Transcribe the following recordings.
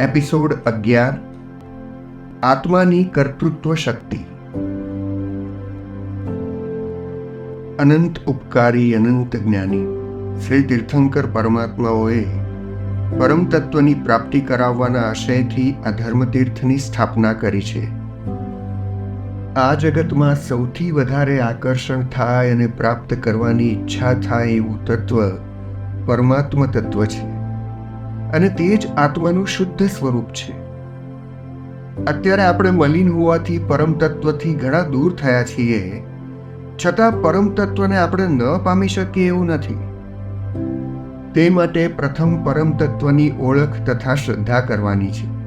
Episode અગિયાર, આત્માની કર્તૃત્વ શક્તિ. અનંત ઉપકારી, અનંત જ્ઞાની. શ્રી તીર્થંકર પરમાત્માઓએ પરમ તત્વની પ્રાપ્તિ કરાવવાના આશયથી આ ધર્મતીર્થની સ્થાપના કરી છે. આ જગતમાં સૌથી વધારે આકર્ષણ થાય અને પ્રાપ્ત કરવાની ઈચ્છા થાય એવું તત્વ પરમાત્મા તત્વ છે. અને તે જ આત્માનું શુદ્ધ સ્વરૂપ છે. અત્યારે આપણે મલિન હોવાથી પરમ તત્વથી ઘણા દૂર થયા છીએ. છતાં પરમ તત્વને આપણે ન પામી શકીએ એવું નથી. તે માટે પ્રથમ પરમ તત્વની ઓળખ તથા શ્રદ્ધા કરવાની છે.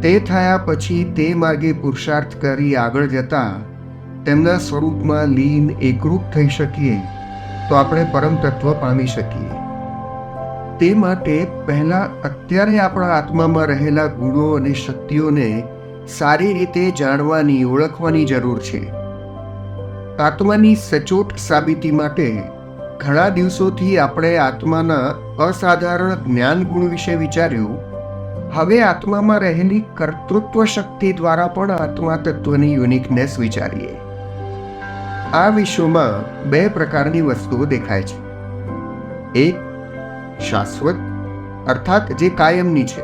તે થયા પછી તે માર્ગે પુરુષાર્થ કરી આગળ જતા તેમના સ્વરૂપમાં લીન એકરૂપ થઈ શકીએ તો આપણે પરમ તત્વ પામી શકીએ. તે માટે પહેલા અત્યારે આપણા આત્મામાં રહેલા ગુણો અને શક્તિઓને સારી રીતે જાણવાની, ઓળખવાની જરૂર છે. આત્માની સચોટ સાબિતી માટે ઘણા દિવસોથી આપણે આત્માના અસાધારણ જ્ઞાન ગુણ વિશે વિચાર્યું. હવે આત્મામાં રહેલી કર્તૃત્વ શક્તિ દ્વારા પણ આત્મા તત્વની યુનિકનેસ વિચારીએ. આ વિશ્વમાં બે પ્રકારની વસ્તુઓ દેખાય છે. એક શાશ્વત, અર્થાત જે કાયમની છે,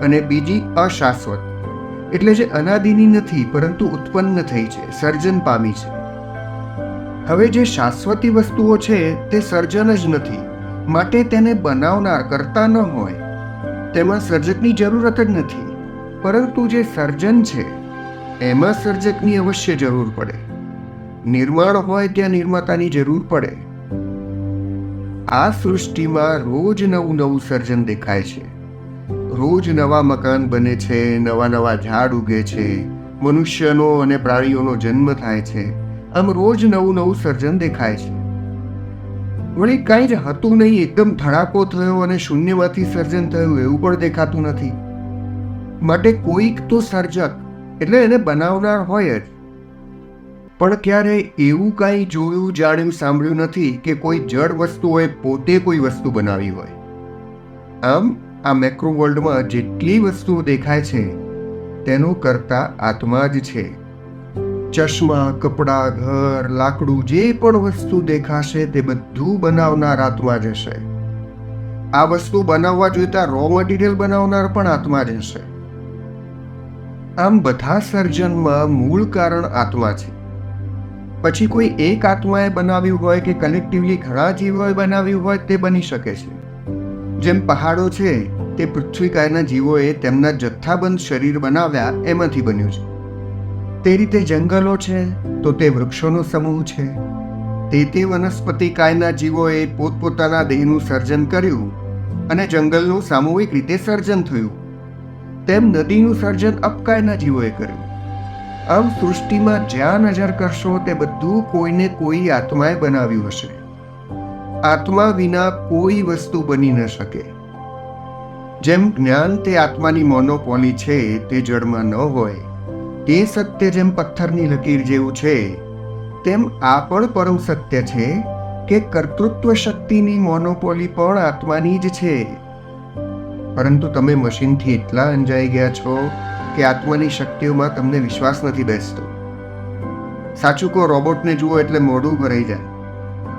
અને બીજી અશાશ્વત. એટલે જે અનાદિની નથી, પરંતુ ઉત્પન્ન થઈ છે, સર્જન પામી છે. હવે જે શાશ્વતી વસ્તુઓ છે, તે સર્જન જ નથી, માટે તેને બનાવનાર, કરતા ન હોય. તેમાં સર્જકની જરૂરત જ નથી, પરંતુ જે સર્જન છે, એમાં સર્જકની અવશ્ય જરૂર પડે. નિર્માણ હોય ત્યાં નિર્માતાની જરૂર પડે. આ સૃષ્ટિમાં રોજ નવું નવું સર્જન દેખાય છે. રોજ નવા મકાન બને છે, નવા નવા ઝાડ ઉગે છે, મનુષ્યનો અને પ્રાણીઓનો જન્મ થાય છે. આમ રોજ નવું નવું સર્જન દેખાય છે. વળી કાંઈ જ હતું નહીં, એકદમ ધડાકો થયો અને શૂન્યમાંથી સર્જન થયું, એવું પણ દેખાતું નથી. માટે કોઈક તો સર્જક, એટલે એને બનાવનાર હોય જ. પણ ક્યારે એવું કાંઈ જોયું, જાણ્યું, સાંભળ્યું નથી કે કોઈ જડ વસ્તુઓએ પોતે કોઈ વસ્તુ બનાવી હોય? આમ, આ મેક્રો વર્લ્ડમાં જેટલી વસ્તુઓ દેખાય છે, તેનો કરતા આત્મા જ છે. ચશ્મા, કપડાં, ઘર, લાકડું, જે પણ વસ્તુ દેખાશે તે બધું બનાવનાર આત્મા જ હશે. આ વસ્તુ બનાવવા જોઈતા રો મટીરિયલ બનાવનાર પણ આત્મા જ હશે. આમ, બધા સર્જનમાં મૂળ કારણ આત્મા છે. પછી કોઈ એક આત્માએ બનાવ્યું હોય કે કલેક્ટિવલી ઘણા જીવોએ બનાવ્યું હોય તે બની શકે છે. જેમ પહાડો છે, તે પૃથ્વીકાયના જીવોએ તેમના જથ્થાબંધ શરીર બનાવ્યા એમાંથી બન્યું છે. તે રીતે જંગલો છે, તો તે વૃક્ષોનો સમૂહ છે. તે તે વનસ્પતિ કાયના જીવોએ પોતપોતાના દેહનું સર્જન કર્યું અને જંગલનું સામૂહિક રીતે સર્જન થયું. તેમ નદીનું સર્જન અપકાયના જીવોએ કર્યું. આમ સૃષ્ટિમાં જ્યાં નજર કરશો તે બધું કોઈને કોઈ આત્માએ બનાવ્યું હશે. આત્મા વિના કોઈ વસ્તુ બની ન શકે. જેમ જ્ઞાન તે આત્માની મોનોપોલી છે, તે જળમાં ન હોય. તે સત્ય જેમ પથ્થરની લકીર જેવું છે, તેમ આ પણ પરમ સત્ય છે કે કર્તૃત્વ શક્તિની મોનોપોલી પણ આત્માની જ છે. પરંતુ તમે મશીનથી એટલા અંજાઈ ગયા છો કે આત્માની શક્તિઓમાં તમને વિશ્વાસ નથી બેસતો. સાચું કહો, રોબોટને જુઓ એટલે મોઢું ભરાઈ જાય.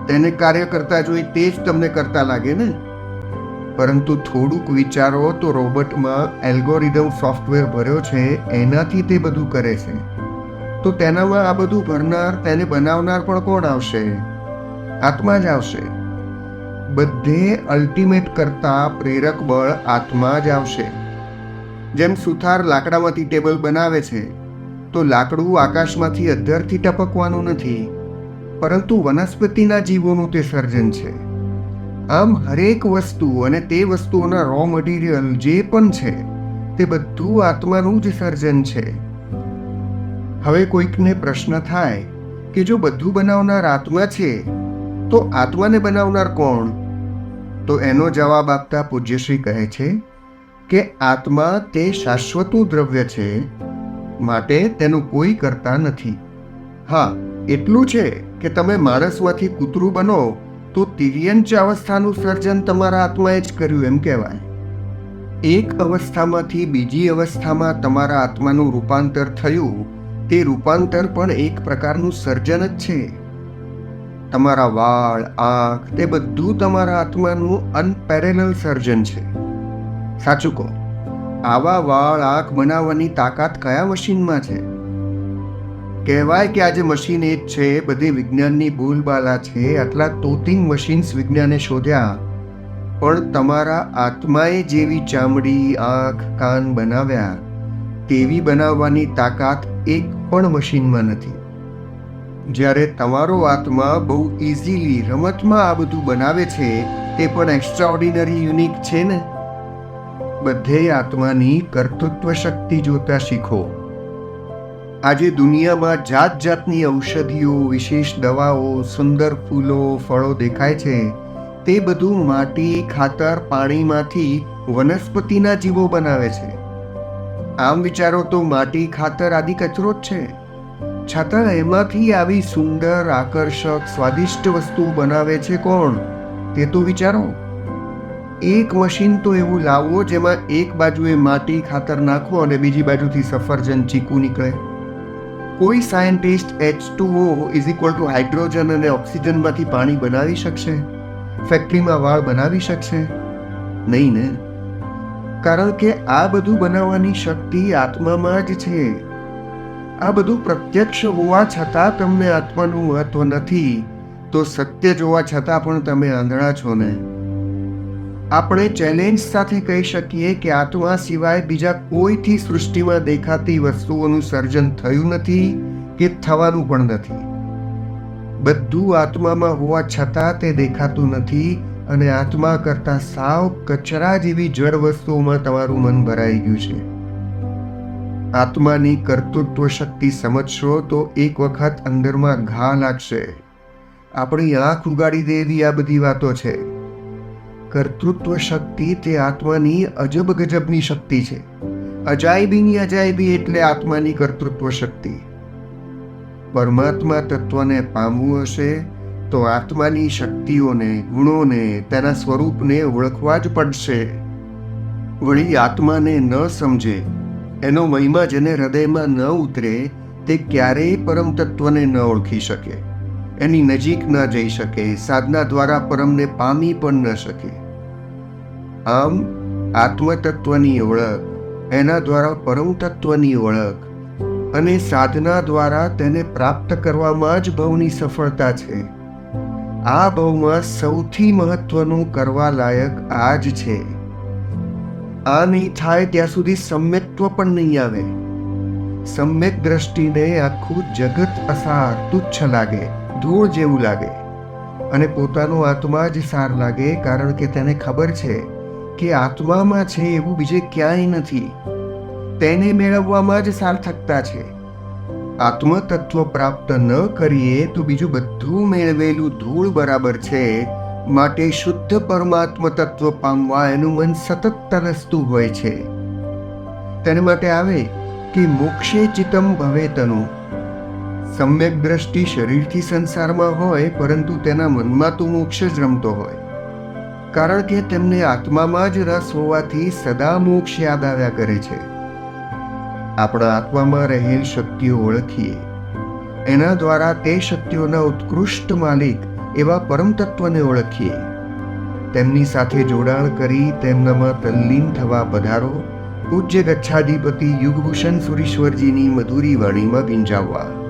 તેને કાર્ય કરતા જોઈ તે જ તમને કરતા લાગે ને? પરંતુ થોડુંક વિચારો તો રોબોટમાં એલ્ગોરિધમ સોફ્ટવેર ભર્યો છે, એનાથી તે બધું કરે છે. તો તેનામાં આ બધું ભરનાર, તેને બનાવનાર પણ કોણ આવશે? આત્મા જ આવશે. બધે અલ્ટિમેટ કરતા પ્રેરક બળ આત્મા જ આવશે. જેમ સુથાર લાકડામાંથી ટેબલ બનાવે છે, તો લાકડું આકાશમાંથી અધ્ધરથી ટપકવાનું નથી, પરંતુ વનસ્પતિના જીવોનું તે સર્જન છે. આમ હરેક વસ્તુ અને તે વસ્તુઓના રો મટીરિયલ જે પણ છે, તે બધું આત્માનું જ સર્જન છે. હવે કોઈકને પ્રશ્ન થાય કે જો બધું બનાવનાર આત્મા છે, તો આત્માને બનાવનાર કોણ? તો એનો જવાબ આપતા પૂજ્યશ્રી કહે છે કે આત્મા તે શાશ્વતું દ્રવ્ય છે માટે તેનું કોઈ કરતા નથી. હા, એટલું છે કે તમે માણસમાંથી કૂતરું બનો તો તિર્યંચ અવસ્થાનું સર્જન તમારા આત્માએ જ કર્યું એમ કહેવાય. એક અવસ્થામાંથી બીજી અવસ્થામાં તમારા આત્માનું રૂપાંતર થયું, તે રૂપાંતર પણ એક પ્રકારનું સર્જન જ છે. તમારા વાળ, આંખ, તે બધું તમારા આત્માનું અનપેરેનલ સર્જન છે. સાચું કહો. આવા વાળ આંખ બનાવવાની તાકાત કયા મશીનમાં છે? કહેવાય કે આજે મશીન એ જ છે, બધી વિજ્ઞાનની ભૂલબાલા છે, આટલા તોતિંગ મશીન્સ વિજ્ઞાને શોધ્યા. પણ તમારા આત્માએ જેવી ચામડી, આંખ, કાન બનાવ્યા, તેવી બનાવવાની તાકાત એક પણ મશીનમાં નથી. જ્યારે તમારો આત્મા બહુ ઇઝીલી રમતમાં આ બધું બનાવે છે, તે પણ એક્સ્ટ્રા ઓર્ડિનરી યુનિક છે ને? બધે આત્માની કર્તૃત્વ શક્તિ જોતા શીખો. આજે દુનિયામાં જાત જાતની ઔષધિઓ, વિશેષ દવાઓ, સુંદર ફૂલો, ફળો દેખાય છે. તે બધું માટી, ખાતર, પાણીમાંથી વનસ્પતિના જીવો બનાવે છે. આમ વિચારો તો માટી, ખાતર આદિ કચરો જ છે. છતાં એમાંથી આવી સુંદર, આકર્ષક, સ્વાદિષ્ટ વસ્તુ બનાવે છે કોણ? તે તો વિચારો. એક મશીન તો એવું લાવો જેમાં એક બાજુએ માટી ખાતર નાખો અને બીજી બાજુથી સફરજન ચીકુ નીકળે. કોઈ scientist H two O is equal to hydrogen અને ઓક્સિજનમાંથી પાણી બનાવી શકશે? ફેક્ટરીમાં વાળ બનાવી શકશે? નહીં ને? કારણ કે આ બધું બનાવવાની શક્તિ આત્મામાં જ છે. આ બધું પ્રત્યક્ષ હોવા છતાં તમને આત્માનું મહત્વ નથી. તો સત્ય જોવા છતાં પણ તમે આંધળા છો ને? આપણે ચેલેન્જ સાથે કહી શકીએ કે આત્મા સિવાય બીજા કોઈથી સૃષ્ટિમાં દેખાતી વસ્તુઓનું સર્જન થયું નથી કે થવાનું પણ નથી. બધું આત્મામાં હોવા છતાં તે દેખાતું નથી અને આત્મા કરતા સાવ કચરા જેવી જળ વસ્તુઓમાં તમારું મન ભરાઈ ગયું છે. આત્માની કર્તૃત્વ શક્તિ સમજશો તો એક વખત અંદરમાં ઘા લાગશે. આપણી આંખ ઉગાડી દેવી આ બધી વાતો છે. કર્તૃત્વ શક્તિ તે આત્માની અજબ ગજબની શક્તિ છે. અજાયબીની અજાયબી એટલે આત્માની કર્તૃત્વ શક્તિ. પરમાત્મા તત્વને પામવું હશે તો આત્માની શક્તિઓને, ગુણોને, તેના સ્વરૂપને ઓળખવા જ પડશે. વળી આત્માને ન સમજે, એનો મહિમા જેને હૃદયમાં ન ઉતરે, તે ક્યારેય પરમ તત્વને ન ઓળખી શકે. એની નજીક ન જઈ શકે, સાધના દ્વારા પરમને પામી પણ ન શકે. આમ આત્મતત્વની ઓળખ, એના દ્વારા પરમ તત્વની ઓળખ અને સાધના દ્વારા તેને પ્રાપ્ત કરવામાં જ ભવની સફળતા છે. આ ભવમાં સૌથી મહત્વનું કરવા લાયક આ જ છે. આ નહીં થાય ત્યાં સુધી સમ્યક્ત્વ પણ નહીં આવે. સમ્યક દ્રષ્ટિને આખું જગત અસાર, તુચ્છ લાગે, ધૂળ જેવું લાગે અને પોતાનો આત્મા જ સાર લાગે કારણ કે તેને ખબર છે કે આત્મામાં છે એવું બીજે ક્યાંય નથી. તેને મેળવવામાં જ સાર્થકતા છે. આત્મતત્વ પ્રાપ્ત ન કરીએ તો બીજું બધું મેળવેલું ધૂળ બરાબર છે. માટે શુદ્ધ પરમાત્મ તત્વ પામવા એનું મન સતત તરસતું હોય છે. તેને માટે આવે કે મોક્ષે ચિતમ ભવે તનુ. સમ્યક દ્રષ્ટિ શરીરથી સંસારમાં હોય, પરંતુ તેના મનમાં તો મોક્ષ જ રમતો હોય. કારણ કે તેમને આત્મામાં જ રસ હોવાથી સદા મોક્ષ યાદ આવ્યા કરે છે. આપણા આત્મામાં રહેલ શક્તિઓ ઓળખીએ. એના દ્વારા તે શક્તિઓના ઉત્કૃષ્ટ માલિક એવા પરમ ઓળખીએ. તેમની સાથે જોડાણ કરી તેમનામાં તલ્લીન થવા પધારો, પૂજ્ય ગચ્છાધિપતિ યુગભૂષણ સુરીશ્વરજીની મધુરી વાણીમાં ભીંજાવવા